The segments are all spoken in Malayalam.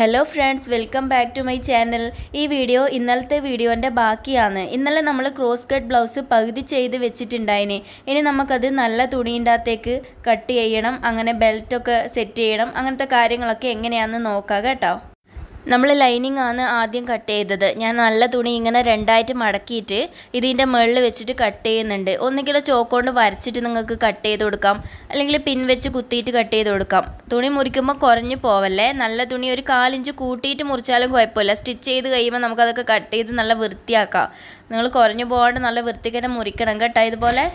Hello friends welcome back to my channel ഈ വീഡിയോ ഇന്നലത്തെ വീഡിയോന്റെ ബാക്കിയാണ്. ഇന്നലെ നമ്മൾ ക്രോസ് കട്ട് ബ്ലൗസ് പകുതി ചെയ്ത് വെച്ചിട്ടുണ്ടായിന്. ഇനി നമുക്കത് നല്ല തുണീന്റെ അകത്തേക്ക് കട്ട് ചെയ്യണം അങ്ങനെ ബെൽറ്റൊക്കെ സെറ്റ് ചെയ്യണം അങ്ങനത്തെ കാര്യങ്ങളൊക്കെ എങ്ങനെയാണെന്ന് നോക്കാം കേട്ടോ. നമ്മൾ ലൈനിങ് ആണ് ആദ്യം കട്ട് ചെയ്തത്. ഞാൻ നല്ല തുണി ഇങ്ങനെ രണ്ടായിട്ട് മടക്കിയിട്ട് ഇതിന്റെ മുകളിൽ വെച്ചിട്ട് കട്ട് ചെയ്യുന്നുണ്ട്. ഒന്നുകിൽ ചോക്കൊണ്ട് വരച്ചിട്ട് നിങ്ങൾക്ക് കട്ട് ചെയ്ത് കൊടുക്കാം. അല്ലെങ്കിൽ പിൻ വെച്ച് കുത്തിയിട്ട് കട്ട് ചെയ്ത് കൊടുക്കാം. തുണി മുറിക്കുമ്പോൾ കുറഞ്ഞു പോവല്ലേ? നല്ല തുണി ഒരു കാലിഞ്ച് കൂട്ടിയിട്ട് മുറിച്ചാലും കുഴപ്പമില്ല. സ്റ്റിച്ച് ചെയ്ത് കഴിയുമ്പോൾ നമുക്കതൊക്കെ കട്ട് ചെയ്ത് നല്ല വൃത്തിയാക്കാം. നിങ്ങൾ കുറഞ്ഞു പോകാണ്ട് നല്ല വൃത്തിക്കന്നെ മുറിക്കണം കേട്ടോ ഇതുപോലെ.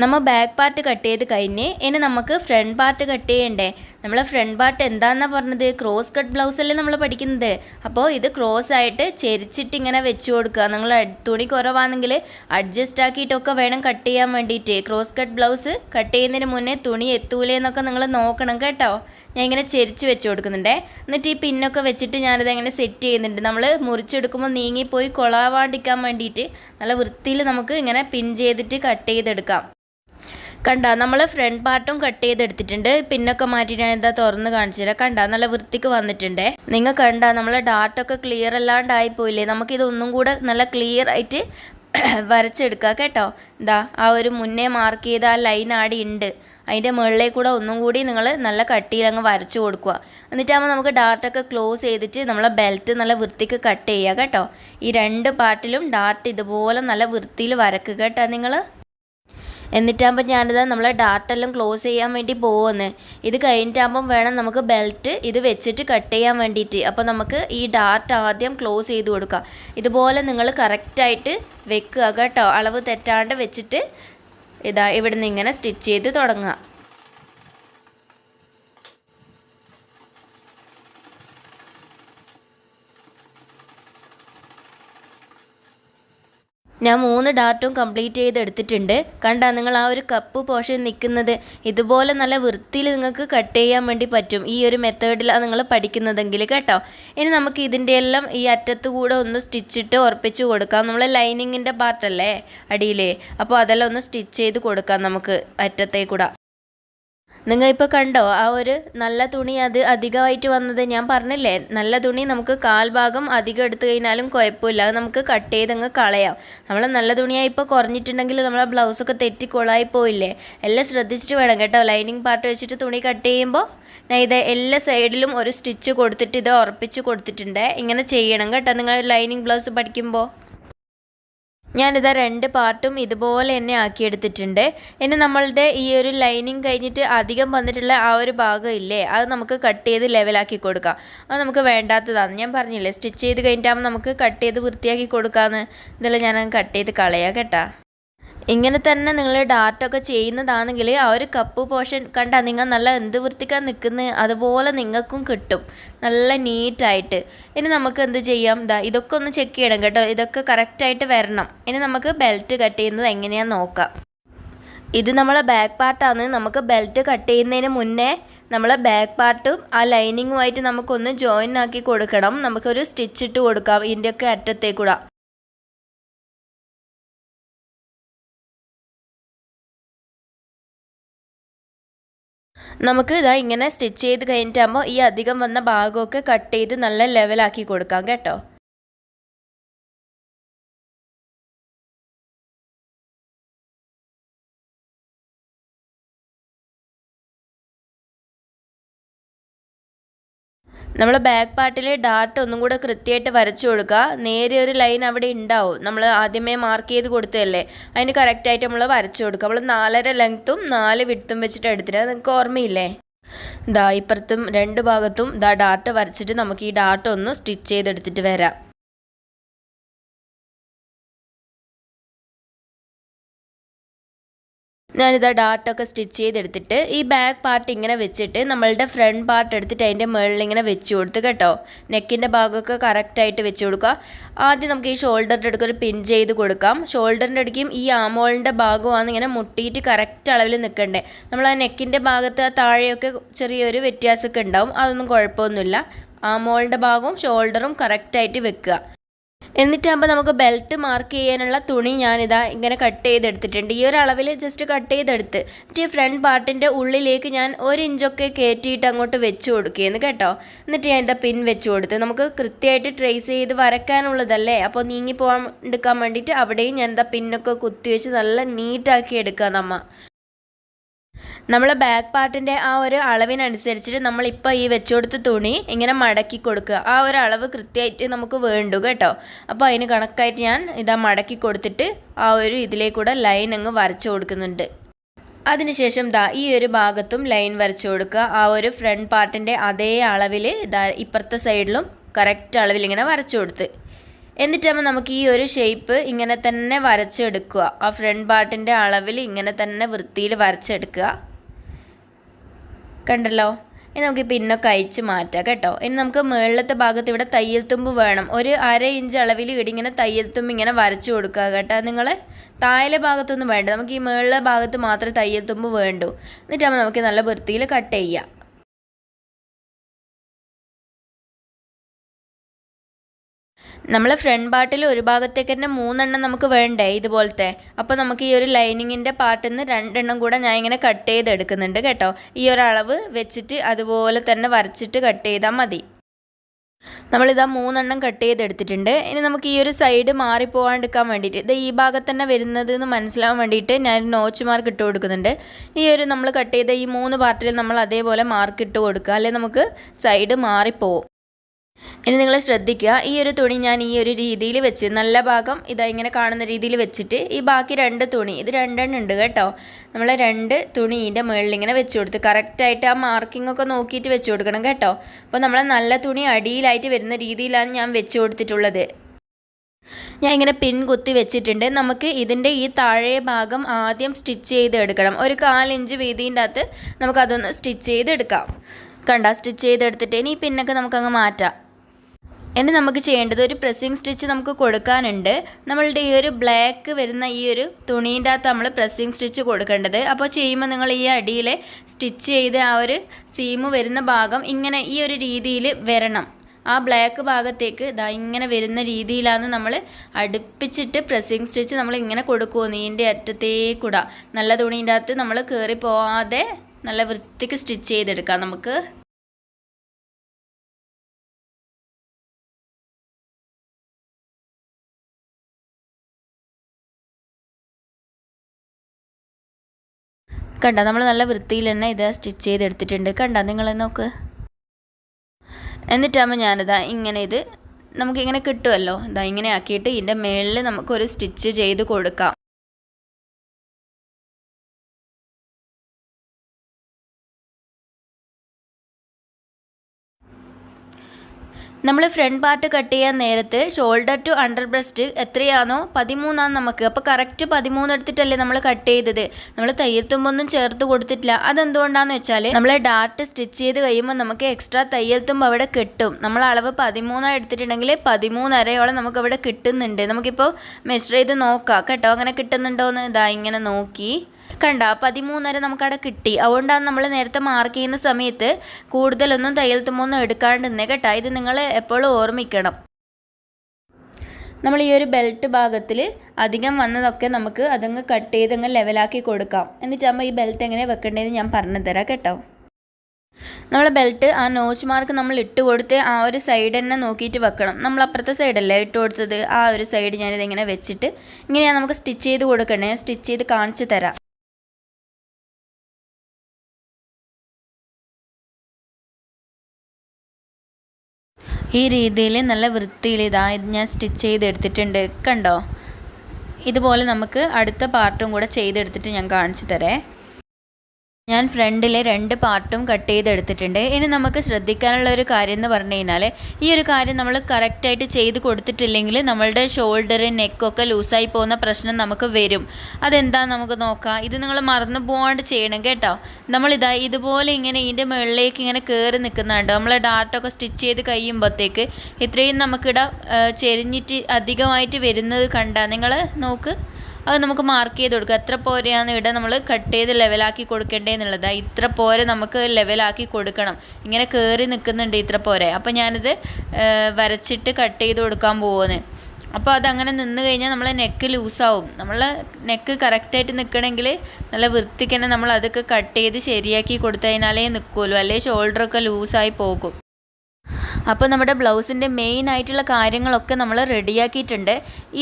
നമ്മൾ ബാക്ക് പാർട്ട് കട്ട് ചെയ്ത് കഴിഞ്ഞ് ഇനി നമുക്ക് ഫ്രണ്ട് പാർട്ട് കട്ട് ചെയ്യണ്ടേ? നമ്മൾ ഫ്രണ്ട് പാർട്ട് എന്താണെന്നാണ് പറഞ്ഞത്? ക്രോസ് കട്ട് ബ്ലൗസ് അല്ലേ നമ്മൾ പഠിക്കുന്നത്. അപ്പോൾ ഇത് ക്രോസ് ആയിട്ട് ചെരിച്ചിട്ട് ഇങ്ങനെ വെച്ച് കൊടുക്കുക. നിങ്ങൾ തുണി കുറവാണെങ്കിൽ അഡ്ജസ്റ്റ് ആക്കിയിട്ടൊക്കെ വേണം കട്ട് ചെയ്യാൻ വേണ്ടിയിട്ട്. ക്രോസ് കട്ട് ബ്ലൗസ് കട്ട് ചെയ്യുന്നതിന് മുന്നേ തുണി എത്തൂലേന്നൊക്കെ നിങ്ങൾ നോക്കണം കേട്ടോ. ഞാൻ ഇങ്ങനെ ചെരിച്ച് വെച്ച് കൊടുക്കുന്നുണ്ടേ. എന്നിട്ട് ഈ പിന്നൊക്കെ വെച്ചിട്ട് ഞാനിത് അങ്ങനെ സെറ്റ് ചെയ്യുന്നുണ്ട്. നമ്മൾ മുറിച്ചെടുക്കുമ്പോൾ നീങ്ങിപ്പോയി കൊളാവാണ്ടിരിക്കാൻ വേണ്ടിയിട്ട് നല്ല വൃത്തിയിൽ നമുക്ക് ഇങ്ങനെ പിൻ ചെയ്തിട്ട് കട്ട് ചെയ്തെടുക്കാം. കണ്ട നമ്മൾ ഫ്രണ്ട് പാർട്ടും കട്ട് ചെയ്തെടുത്തിട്ടുണ്ട്. പിന്നൊക്കെ മാറ്റി ഞാൻ എന്താ തുറന്ന് കാണിച്ചുതരാം കണ്ട നല്ല വൃത്തിക്ക് വന്നിട്ടുണ്ടേ. നിങ്ങൾ കണ്ട നമ്മളെ ഡാർട്ടൊക്കെ ക്ലിയർ അല്ലാണ്ടായി പോയില്ലേ? നമുക്കിതൊന്നും കൂടെ നല്ല ക്ലിയർ ആയിട്ട് വരച്ചെടുക്കാം കേട്ടോ. എന്താ ആ ഒരു മുന്നേ മാർക്ക് ചെയ്ത ആ ലൈൻ ആടി ഉണ്ട് അതിന്റെ മുകളിലേക്ക് കൂടെ ഒന്നും കൂടി നിങ്ങൾ നല്ല കട്ടിയിൽ അങ്ങ് വരച്ചു കൊടുക്കുക. എന്നിട്ടാകുമ്പോൾ നമുക്ക് ഡാർട്ടൊക്കെ ക്ലോസ് ചെയ്തിട്ട് നമ്മളെ ബെൽറ്റ് നല്ല വൃത്തിക്ക് കട്ട് ചെയ്യുക കേട്ടോ. ഈ രണ്ട് പാർട്ടിലും ഡാർട്ട് ഇതുപോലെ നല്ല വൃത്തിയിൽ വരക്കുക കേട്ടോ നിങ്ങൾ എന്നിട്ടാകുമ്പോൾ ഞാനിത് നമ്മളെ ഡാർട്ട് എല്ലാം ക്ലോസ് ചെയ്യാൻ വേണ്ടി പോകുന്നത് ഇത് കഴിഞ്ഞിട്ടാകുമ്പം വേണം നമുക്ക് ബെൽറ്റ് ഇത് വെച്ചിട്ട് കട്ട് ചെയ്യാൻ വേണ്ടിയിട്ട് അപ്പോൾ നമുക്ക് ഈ ഡാർട്ട് ആദ്യം ക്ലോസ് ചെയ്ത് കൊടുക്കാം. ഇതുപോലെ നിങ്ങൾ കറക്റ്റായിട്ട് വെക്കുക കേട്ടോ. അളവ് തെറ്റാണ്ട് വെച്ചിട്ട് ഇതാ ഇവിടെ നിന്ന് ഇങ്ങനെ സ്റ്റിച്ച് ചെയ്ത് തുടങ്ങുക ഞാൻ മൂന്ന് ഡാർട്ടും കംപ്ലീറ്റ് ചെയ്ത് എടുത്തിട്ടുണ്ട് കണ്ട നിങ്ങൾ ആ ഒരു കപ്പ് പോഷൻ നിൽക്കുന്നത്. ഇതുപോലെ നല്ല വൃത്തിയിൽ നിങ്ങൾക്ക് കട്ട് ചെയ്യാൻ വേണ്ടി പറ്റും. ഈ ഒരു മെത്തേഡിലാണ് നിങ്ങൾ പഠിക്കുന്നതെങ്കിൽ കേട്ടോ. ഇനി നമുക്ക് ഇതിന്റെ എല്ലാം ഈ അറ്റത്ത് കൂടെ ഒന്ന് സ്റ്റിച്ചിട്ട് ഉറപ്പിച്ച് കൊടുക്കാം. നമ്മൾ ലൈനിങ്ങിന്റെ പാർട്ടല്ലേ അടിയിൽ അപ്പോൾ അതെല്ലാം ഒന്ന് സ്റ്റിച്ച് ചെയ്ത് കൊടുക്കാം നമുക്ക് അറ്റത്തേ കൂടെ നിങ്ങൾ ഇപ്പോൾ കണ്ടോ ആ ഒരു നല്ല തുണി അത് അധികമായിട്ട് വന്നത് ഞാൻ പറഞ്ഞില്ലേ? നല്ല തുണി നമുക്ക് കാൽഭാഗം അധികം എടുത്തു കഴിഞ്ഞാലും കുഴപ്പമില്ല. അത് നമുക്ക് കട്ട് ചെയ്തങ്ങ് കളയാം. നമ്മൾ നല്ല തുണിയായി ഇപ്പോൾ കുറഞ്ഞിട്ടുണ്ടെങ്കിൽ നമ്മളെ ബ്ലൗസൊക്കെ തെറ്റി കൊളായി പോയില്ലേ? എല്ലാം ശ്രദ്ധിച്ചിട്ട് വേണം കേട്ടോ. ലൈനിങ് പാർട്ട് വെച്ചിട്ട് തുണി കട്ട് ചെയ്യുമ്പോൾ ഞാൻ ഇത് എല്ലാ സൈഡിലും ഒരു സ്റ്റിച്ച് കൊടുത്തിട്ട് ഇത് ഉറപ്പിച്ച് കൊടുത്തിട്ടുണ്ട്. ഇങ്ങനെ ചെയ്യണം കേട്ടോ. നിങ്ങൾ ലൈനിങ് ബ്ലൗസ് പഠിക്കുമ്പോൾ ഞാനിതാ രണ്ട് പാർട്ടും ഇതുപോലെ തന്നെ ആക്കിയെടുത്തിട്ടുണ്ട്. ഇനി നമ്മളുടെ ഈ ഒരു ലൈനിങ് കഴിഞ്ഞിട്ട് അധികം വന്നിട്ടുള്ള ആ ഒരു ഭാഗം ഇല്ലേ? അത് നമുക്ക് കട്ട് ചെയ്ത് ലെവലാക്കി കൊടുക്കാം. അത് നമുക്ക് വേണ്ടാത്തതാണ്. ഞാൻ പറഞ്ഞില്ലേ സ്റ്റിച്ച് ചെയ്ത് കഴിഞ്ഞിട്ടാകുമ്പോൾ നമുക്ക് കട്ട് ചെയ്ത് വൃത്തിയാക്കി കൊടുക്കാമെന്ന് ഇതെല്ലാം ഞാൻ കട്ട് ചെയ്ത് കളയാം കേട്ടാ. ഇങ്ങനെ തന്നെ നിങ്ങൾ ഡാർട്ടൊക്കെ ചെയ്യുന്നതാണെങ്കിൽ ആ ഒരു കപ്പ് പോർഷൻ കണ്ട നിങ്ങൾ നല്ല എന്ത് വൃത്തിക്കാൻ നിൽക്കുന്നത് അതുപോലെ നിങ്ങൾക്കും കിട്ടും. നല്ല നീറ്റായിട്ട്. ഇനി നമുക്ക് എന്ത് ചെയ്യാം? ഇതാ ഇതൊക്കെ ഒന്ന് ചെക്ക് ചെയ്യണം കേട്ടോ. ഇതൊക്കെ കറക്റ്റായിട്ട് വരണം. ഇനി നമുക്ക് ബെൽറ്റ് കട്ട് ചെയ്യുന്നത് എങ്ങനെയാണെന്ന് നോക്കാം. ഇത് നമ്മളെ ബാക്ക് പാർട്ടാണ് നമുക്ക് ബെൽറ്റ് കട്ട് ചെയ്യുന്നതിന് മുന്നേ നമ്മളെ ബാക്ക് പാർട്ടും ആ ലൈനിങ്ങുമായിട്ട് നമുക്കൊന്ന് ജോയിൻ ആക്കി കൊടുക്കണം. നമുക്കൊരു സ്റ്റിച്ച് ഇട്ട് കൊടുക്കാം. ഇതിന്റെയൊക്കെ അറ്റത്തേക്കൂടെ. നമുക്ക് ഇതാ ഇങ്ങനെ സ്റ്റിച്ച് ചെയ്ത് കഴിഞ്ഞിട്ടാകുമ്പോൾ ഈ അധികം വന്ന ഭാഗമൊക്കെ കട്ട് ചെയ്ത് നല്ല ലെവലാക്കി കൊടുക്കാം കേട്ടോ. നമ്മൾ ബാക്ക് പാർട്ടിൽ ഡാർട്ട് ഒന്നും കൂടെ കൃത്യമായിട്ട് വരച്ചു കൊടുക്കുക. നേരെ ഒരു ലൈൻ അവിടെ ഉണ്ടാവും. നമ്മൾ ആദ്യമേ മാർക്ക് ചെയ്ത് കൊടുത്തതല്ലേ? അതിന് കറക്റ്റായിട്ട് നമ്മൾ വരച്ചു കൊടുക്കുക. നമ്മൾ നാലര ലെങ്ത്തും നാല് വിടുത്തും വെച്ചിട്ട് എടുത്തിട്ട് നിങ്ങൾക്ക് ഓർമ്മയില്ലേ? ദാ ഇപ്പുറത്തും രണ്ട് ഭാഗത്തും ദാ ഡാർട്ട് വരച്ചിട്ട് നമുക്ക് ഈ ഡാർട്ട് ഒന്ന് സ്റ്റിച്ച് ചെയ്തെടുത്തിട്ട് വരാം. ഞാനിതാ ഡാർട്ടൊക്കെ സ്റ്റിച്ച് ചെയ്തെടുത്തിട്ട് ഈ ബാക്ക് പാർട്ട് ഇങ്ങനെ വെച്ചിട്ട് നമ്മളുടെ ഫ്രണ്ട് പാർട്ട് എടുത്തിട്ട് അതിന്റെ മുകളിൽ ഇങ്ങനെ വെച്ച് കൊടുത്ത് കേട്ടോ. നെക്കിന്റെ ഭാഗമൊക്കെ കറക്റ്റായിട്ട് വെച്ച് കൊടുക്കുക. ആദ്യം നമുക്ക് ഈ ഷോൾഡറിന്റെ അടുക്ക് ഒരു പിൻ ചെയ്ത് കൊടുക്കാം. ഷോൾഡറിന്റെ അടുക്കും ഈ ആമോളിന്റെ ഭാഗമാണ് ഇങ്ങനെ മുട്ടിയിട്ട് കറക്റ്റ് അളവിൽ നിൽക്കണ്ടേ. നമ്മൾ ആ നെക്കിന്റെ ഭാഗത്ത് ആ താഴെയൊക്കെ ചെറിയൊരു വ്യത്യാസമൊക്കെ ഉണ്ടാവും. അതൊന്നും കുഴപ്പമൊന്നുമില്ല. ആമോളിന്റെ ഭാഗവും ഷോൾഡറും കറക്റ്റായിട്ട് വെക്കുക. എന്നിട്ടാകുമ്പോൾ നമുക്ക് ബെൽറ്റ് മാർക്ക് ചെയ്യാനുള്ള തുണി ഞാനിതാ ഇങ്ങനെ കട്ട് ചെയ്തെടുത്തിട്ടുണ്ട്. ഈ ഒരു അളവിൽ ജസ്റ്റ് കട്ട് ചെയ്തെടുത്ത് എന്നിട്ട് ഫ്രണ്ട് പാർട്ടിന്റെ ഉള്ളിലേക്ക് ഞാൻ ഒരു ഇഞ്ചൊക്കെ കയറ്റിയിട്ട് അങ്ങോട്ട് വെച്ച് കൊടുക്കുകയെന്ന് കേട്ടോ. എന്നിട്ട് ഞാൻ ഇതാ പിൻ വെച്ച് കൊടുത്ത്. നമുക്ക് കൃത്യമായിട്ട് ട്രേസ് ചെയ്ത് വരയ്ക്കാനുള്ളതല്ലേ? അപ്പോൾ നീങ്ങി പോകാൻ എടുക്കാൻ വേണ്ടിയിട്ട് അവിടെയും ഞാൻ എന്താ പിന്നൊക്കെ കുത്തിവെച്ച് നല്ല നീറ്റാക്കി എടുക്കാം നമ്മ നമ്മൾ ബാക്ക് പാർട്ടിന്റെ ആ ഒരു അളവിനനുസരിച്ചിട്ട് നമ്മളിപ്പോൾ ഈ വെച്ചു കൊടുത്ത തുണി ഇങ്ങനെ മടക്കി കൊടുക്കുക. ആ ഒരു അളവ് കൃത്യമായിട്ട് നമുക്ക് വേണ്ടു കേട്ടോ. അപ്പോൾ അതിന് കണക്കായിട്ട് ഞാൻ ഇതാ മടക്കി കൊടുത്തിട്ട് ആ ഒരു ഇതിലേക്കൂടെ ലൈൻ അങ്ങ് വരച്ചു കൊടുക്കുന്നുണ്ട്. അതിനുശേഷം ദാ ഈ ഒരു ഭാഗത്തും ലൈൻ വരച്ചു കൊടുക്കുക. ആ ഒരു ഫ്രണ്ട് പാർട്ടിന്റെ അതേ അളവിൽ ഇതാ ഇപ്പുറത്തെ സൈഡിലും കറക്റ്റ് അളവിൽ ഇങ്ങനെ വരച്ചു കൊടുത്ത്. എന്നിട്ടാകുമ്പോൾ നമുക്ക് ഈ ഒരു ഷേപ്പ് ഇങ്ങനെ തന്നെ വരച്ചെടുക്കുക. ആ ഫ്രണ്ട് പാർട്ടിന്റെ അളവിൽ ഇങ്ങനെ തന്നെ വൃത്തിയിൽ വരച്ചെടുക്കുക. കണ്ടല്ലോ? ഇനി നമുക്ക് പിന്നൊക്കെ അയച്ച് മാറ്റാം കേട്ടോ. ഇനി നമുക്ക് മുകളിലത്തെ ഭാഗത്ത് ഇവിടെ തയ്യൽ തുമ്പ് വേണം. ഒരു അര ഇഞ്ച് അളവിൽ ഇവിടെ ഇങ്ങനെ തയ്യൽ തുമ്പ് ഇങ്ങനെ വരച്ചു കൊടുക്കുക കേട്ടോ. നിങ്ങൾ താഴെ ഭാഗത്തൊന്നും വേണ്ട. നമുക്ക് ഈ മുകളിലെ ഭാഗത്ത് മാത്രമേ തയ്യൽ തുമ്പ് വേണ്ടൂ. എന്നിട്ടാകുമ്പോൾ നമുക്ക് നല്ല വൃത്തിയിൽ കട്ട് ചെയ്യാം. നമ്മൾ ഫ്രണ്ട് പാർട്ടിൽ ഒരു ഭാഗത്തേക്ക് തന്നെ മൂന്നെണ്ണം നമുക്ക് വേണ്ടേ ഇതുപോലത്തെ? അപ്പോൾ നമുക്ക് ഈ ഒരു ലൈനിങ്ങിന്റെ പാർട്ടിൽ നിന്ന് രണ്ടെണ്ണം കൂടെ ഞാൻ ഇങ്ങനെ കട്ട് ചെയ്ത് എടുക്കുന്നുണ്ട് കേട്ടോ. ഈ ഒരളവ് വെച്ചിട്ട് അതുപോലെ തന്നെ വരച്ചിട്ട് കട്ട് ചെയ്താൽ മതി. നമ്മളിതാ മൂന്നെണ്ണം കട്ട് ചെയ്തെടുത്തിട്ടുണ്ട്. ഇനി നമുക്ക് ഈ ഒരു സൈഡ് മാറിപ്പോവാണ്ടിരിക്കാൻ വേണ്ടിയിട്ട് ഇത് ഈ ഭാഗത്ത് തന്നെ വരുന്നത് എന്ന് മനസ്സിലാവാൻ വേണ്ടിയിട്ട് ഞാൻ നോച്ച് മാർക്ക് ഇട്ട് കൊടുക്കുന്നുണ്ട്. ഈ ഒരു നമ്മൾ കട്ട് ചെയ്ത ഈ മൂന്ന് പാർട്ടിൽ നമ്മൾ അതേപോലെ മാർക്ക് ഇട്ട് കൊടുക്കുക. അല്ലെങ്കിൽ നമുക്ക് സൈഡ് മാറിപ്പോവും. ഇനി നിങ്ങൾ ശ്രദ്ധിക്കുക. ഈ ഒരു തുണി ഞാൻ ഈ ഒരു രീതിയിൽ വെച്ച് നല്ല ഭാഗം ഇതാ ഇങ്ങനെ കാണുന്ന രീതിയിൽ വെച്ചിട്ട് ഈ ബാക്കി രണ്ട് തുണി ഇത് രണ്ടെണ്ണം ഉണ്ട് കേട്ടോ. നമ്മൾ രണ്ട് തുണി ഇതിന്റെ മുകളിൽ ഇങ്ങനെ വെച്ച് കൊടുത്ത് കറക്റ്റായിട്ട് ആ മാർക്കിംഗ് ഒക്കെ നോക്കിയിട്ട് വെച്ച് കൊടുക്കണം കേട്ടോ. അപ്പോൾ നമ്മൾ നല്ല തുണി അടിയിലായിട്ട് വരുന്ന രീതിയിലാണ് ഞാൻ വെച്ച് കൊടുത്തിട്ടുള്ളത്. ഞാൻ ഇങ്ങനെ പിൻ കുത്തി വെച്ചിട്ടുണ്ട്. നമുക്ക് ഇതിന്റെ ഈ താഴെ ഭാഗം ആദ്യം സ്റ്റിച്ച് ചെയ്ത് എടുക്കണം. ഒരു കാലിഞ്ച് വീതിന്റെ അകത്ത് നമുക്കതൊന്ന് സ്റ്റിച്ച് ചെയ്തെടുക്കാം. കണ്ട? സ്റ്റിച്ച് ചെയ്തെടുത്തിട്ട് ഇനി പിന്നൊക്കെ നമുക്കങ്ങ് മാറ്റാം. ഇനി നമുക്ക് ചെയ്യേണ്ടത് ഒരു പ്രസ്സിങ് സ്റ്റിച്ച് നമുക്ക് കൊടുക്കാനുണ്ട്. നമ്മളുടെ ഈ ഒരു ബ്ലാക്ക് വരുന്ന ഈ ഒരു തുണീന്റെ അകത്ത് നമ്മൾ പ്രസ്സിങ് സ്റ്റിച്ച് കൊടുക്കേണ്ടത്. അപ്പോൾ ചെയ്യുമ്പോൾ നിങ്ങൾ ഈ അടിയിലെ സ്റ്റിച്ച് ചെയ്ത ആ ഒരു സീമ് വരുന്ന ഭാഗം ഇങ്ങനെ ഈ ഒരു രീതിയിൽ വരണം. ആ ബ്ലാക്ക് ഭാഗത്തേക്ക് ഇതാ ഇങ്ങനെ വരുന്ന രീതിയിലാണ് നമ്മൾ അടുപ്പിച്ചിട്ട് പ്രസ്സിങ് സ്റ്റിച്ച് നമ്മൾ ഇങ്ങനെ കൊടുക്കുമോ നീന്റെ അറ്റത്തേക്കൂടാ നല്ല തുണീന്റെ അകത്ത് നമ്മൾ കയറി പോവാതെ നല്ല വൃത്തിക്ക് സ്റ്റിച്ച് ചെയ്തെടുക്കാം നമുക്ക്. കണ്ട നമ്മൾ നല്ല വൃത്തിയിൽ തന്നെ ഇത് സ്റ്റിച്ച് ചെയ്തെടുത്തിട്ടുണ്ട്. കണ്ട നിങ്ങൾ നോക്ക്. എന്നിട്ടാകുമ്പോൾ ഞാനിതാ ഇങ്ങനെ ഇത് നമുക്കിങ്ങനെ കിട്ടുമല്ലോ ഇതാ ഇങ്ങനെ ആക്കിയിട്ട് ഇതിന്റെ മുകളിൽ നമുക്കൊരു സ്റ്റിച്ച് ചെയ്ത് കൊടുക്കാം. നമ്മൾ ഫ്രണ്ട് പാർട്ട് കട്ട് ചെയ്യാൻ നേരത്ത് ഷോൾഡർ ടു അണ്ടർ ബ്രസ്റ്റ് എത്രയാണോ പതിമൂന്നാണ് നമുക്ക്. അപ്പോൾ കറക്റ്റ് പതിമൂന്ന് എടുത്തിട്ടല്ലേ നമ്മൾ കട്ട് ചെയ്തത്. നമ്മൾ തയ്യൽത്തുമ്പൊന്നും ചേർത്ത് കൊടുത്തിട്ടില്ല. അതെന്തുകൊണ്ടാന്ന് വെച്ചാൽ നമ്മൾ ഡാർട്ട് സ്റ്റിച്ച് ചെയ്ത് കഴിയുമ്പോൾ നമുക്ക് എക്സ്ട്രാ തയ്യൽത്തുമ്പ് അവിടെ കിട്ടും. നമ്മൾ അളവ് പതിമൂന്നാണ് എടുത്തിട്ടുണ്ടെങ്കിൽ പതിമൂന്നരയോളം നമുക്ക് അവിടെ കിട്ടുന്നുണ്ട്. നമുക്കിപ്പോൾ മെഷർ ചെയ്ത് നോക്കാം. കേട്ടോ അങ്ങനെ കിട്ടുന്നുണ്ടോയെന്ന് ഇതാ ഇങ്ങനെ നോക്കി. കണ്ട പതിമൂന്നര നമുക്കവിടെ കിട്ടി. അതുകൊണ്ടാണ് നമ്മൾ നേരത്തെ മാർക്ക് ചെയ്യുന്ന സമയത്ത് കൂടുതലൊന്നും തയ്യൽ തുമ്പൊന്നും എടുക്കാണ്ട് നിന്നേ കേട്ടോ. ഇത് നിങ്ങൾ എപ്പോഴും ഓർമ്മിക്കണം. നമ്മൾ ഈ ഒരു ബെൽറ്റ് ഭാഗത്തിൽ അധികം വന്നതൊക്കെ നമുക്ക് അതങ്ങ് കട്ട് ചെയ്ത് അങ്ങ് ലെവലാക്കി കൊടുക്കാം. എന്നിട്ടാകുമ്പോൾ ഈ ബെൽറ്റ് എങ്ങനെ വെക്കേണ്ടതെന്ന് ഞാൻ പറഞ്ഞു തരാം കേട്ടോ. നമ്മൾ ബെൽറ്റ് ആ നോച്ച് മാർക്ക് നമ്മൾ ഇട്ട് കൊടുത്ത് ആ ഒരു സൈഡ് തന്നെ നോക്കിയിട്ട് വെക്കണം. നമ്മൾ അപ്പുറത്തെ സൈഡല്ലേ ഇട്ട് കൊടുത്തത്? ആ ഒരു സൈഡ് ഞാനിതിങ്ങനെ വെച്ചിട്ട് ഇങ്ങനെയാണ് നമുക്ക് സ്റ്റിച്ച് ചെയ്ത് കൊടുക്കണേ സ്റ്റിച്ച് ചെയ്ത് കാണിച്ച് തരാം. ഈ രീതിയിൽ നല്ല വൃത്തിയിൽ ഇതാ ഞാൻ സ്റ്റിച്ച് ചെയ്തെടുത്തിട്ടുണ്ട്. കണ്ടോ? ഇതുപോലെ നമുക്ക് അടുത്ത പാർട്ടും കൂടെ ചെയ്തെടുത്തിട്ട് ഞാൻ കാണിച്ചു തരേ. ഞാൻ ഫ്രണ്ടിലെ രണ്ട് പാർട്ടും കട്ട് ചെയ്തെടുത്തിട്ടുണ്ട്. ഇനി നമുക്ക് ശ്രദ്ധിക്കാനുള്ള ഒരു കാര്യം എന്ന് പറഞ്ഞു കഴിഞ്ഞാൽ ഈ ഒരു കാര്യം നമ്മൾ കറക്റ്റായിട്ട് ചെയ്ത് കൊടുത്തിട്ടില്ലെങ്കിൽ നമ്മളുടെ ഷോൾഡർ നെക്കൊക്കെ ലൂസായി പോകുന്ന പ്രശ്നം നമുക്ക് വരും. അതെന്താ നമുക്ക് നോക്കാം. ഇത് നിങ്ങൾ മറന്നു പോകാണ്ട് ചെയ്യണം കേട്ടോ. നമ്മളിതാ ഇതുപോലെ ഇങ്ങനെ ഇതിന്റെ മുകളിലേക്ക് ഇങ്ങനെ കയറി നിൽക്കുന്നുണ്ട്. നമ്മൾ ഡാർട്ടൊക്കെ സ്റ്റിച്ച് ചെയ്ത് കഴിയുമ്പോഴത്തേക്ക് ഇത്രയും നമുക്കിട ചെരിഞ്ഞിട്ട് അധികമായിട്ട് വരുന്നത് കണ്ടാൽ നിങ്ങൾ നോക്ക്. അത് നമുക്ക് മാർക്ക് ചെയ്ത് കൊടുക്കുക. എത്ര പോരെയാണ് ഇവിടെ നമ്മൾ കട്ട് ചെയ്ത് ലെവലാക്കി കൊടുക്കേണ്ടതെന്നുള്ളത് ഇത്ര പോരെ നമുക്ക് ലെവലാക്കി കൊടുക്കണം. ഇങ്ങനെ കയറി നിൽക്കുന്നുണ്ട് ഇത്ര പോരെ. അപ്പോൾ ഞാനിത് വരച്ചിട്ട് കട്ട് ചെയ്ത് കൊടുക്കാൻ പോകുന്നത് അപ്പോൾ അതങ്ങനെ നിന്ന് കഴിഞ്ഞാൽ നമ്മളെ നെക്ക് ലൂസാവും നമ്മളെ നെക്ക് കറക്റ്റായിട്ട് നിൽക്കണമെങ്കിൽ നല്ല വൃത്തിക്ക് തന്നെ നമ്മൾ അതൊക്കെ കട്ട് ചെയ്ത് ശരിയാക്കി കൊടുത്തു കഴിഞ്ഞാലേ നിൽക്കുള്ളൂ അല്ലെങ്കിൽ ഷോൾഡറൊക്കെ ലൂസായി പോകും. അപ്പോൾ നമ്മുടെ ബ്ലൗസിന്റെ മെയിൻ ആയിട്ടുള്ള കാര്യങ്ങളൊക്കെ നമ്മൾ റെഡിയാക്കിയിട്ടുണ്ട്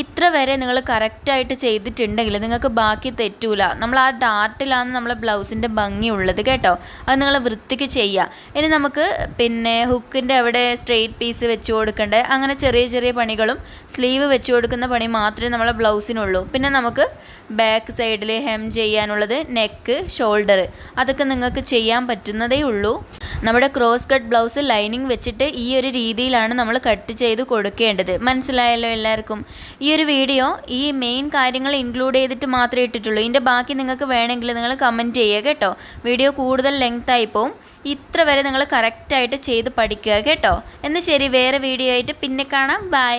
ഇത്ര വരെ നിങ്ങൾ കറക്റ്റായിട്ട് ചെയ്തിട്ടുണ്ടെങ്കിൽ നിങ്ങൾക്ക് ബാക്കി തെറ്റൂല. നമ്മൾ ആ ഡാർട്ടിലാണ് നമ്മളെ ബ്ലൗസിന്റെ ഭംഗി ഉള്ളത് കേട്ടോ. അത് നിങ്ങൾ വൃത്തിക്ക് ചെയ്യുക ഇനി നമുക്ക് പിന്നെ ഹുക്കിന്റെ അവിടെ സ്ട്രെയിറ്റ് പീസ് വെച്ച് കൊടുക്കേണ്ടത് അങ്ങനെ ചെറിയ ചെറിയ പണികളും സ്ലീവ് വെച്ച് കൊടുക്കുന്ന പണി മാത്രമേ നമ്മളെ ബ്ലൗസിനുള്ളൂ. പിന്നെ നമുക്ക് ബാക്ക് സൈഡിൽ ഹെം ചെയ്യാനുള്ളത് നെക്ക് ഷോൾഡർ അതൊക്കെ നിങ്ങൾക്ക് ചെയ്യാൻ പറ്റുന്നതേ ഉള്ളൂ. നമ്മുടെ ക്രോസ് കട്ട് ബ്ലൗസ് ലൈനിങ് വെച്ചിട്ട് ഈ ഒരു രീതിയിലാണ് നമ്മൾ കട്ട് ചെയ്ത് കൊടുക്കേണ്ടത്. മനസ്സിലായല്ലോ എല്ലാവർക്കും? ഈ ഒരു വീഡിയോ ഈ മെയിൻ കാര്യങ്ങൾ ഇൻക്ലൂഡ് ചെയ്തിട്ട് മാത്രമേ ഇട്ടിട്ടുള്ളൂ. ഇതിന്റെ ബാക്കി നിങ്ങൾക്ക് വേണമെങ്കിൽ നിങ്ങൾ കമന്റ് ചെയ്യുക കേട്ടോ. വീഡിയോ കൂടുതൽ ലെങ്ത് ആയി പോവും. ഇത്ര വരെ നിങ്ങൾ കറക്റ്റായിട്ട് ചെയ്ത് പഠിക്കുക കേട്ടോ. എന്നാൽ ശരി വേറെ വീഡിയോ ആയിട്ട് പിന്നെ കാണാം. ബൈ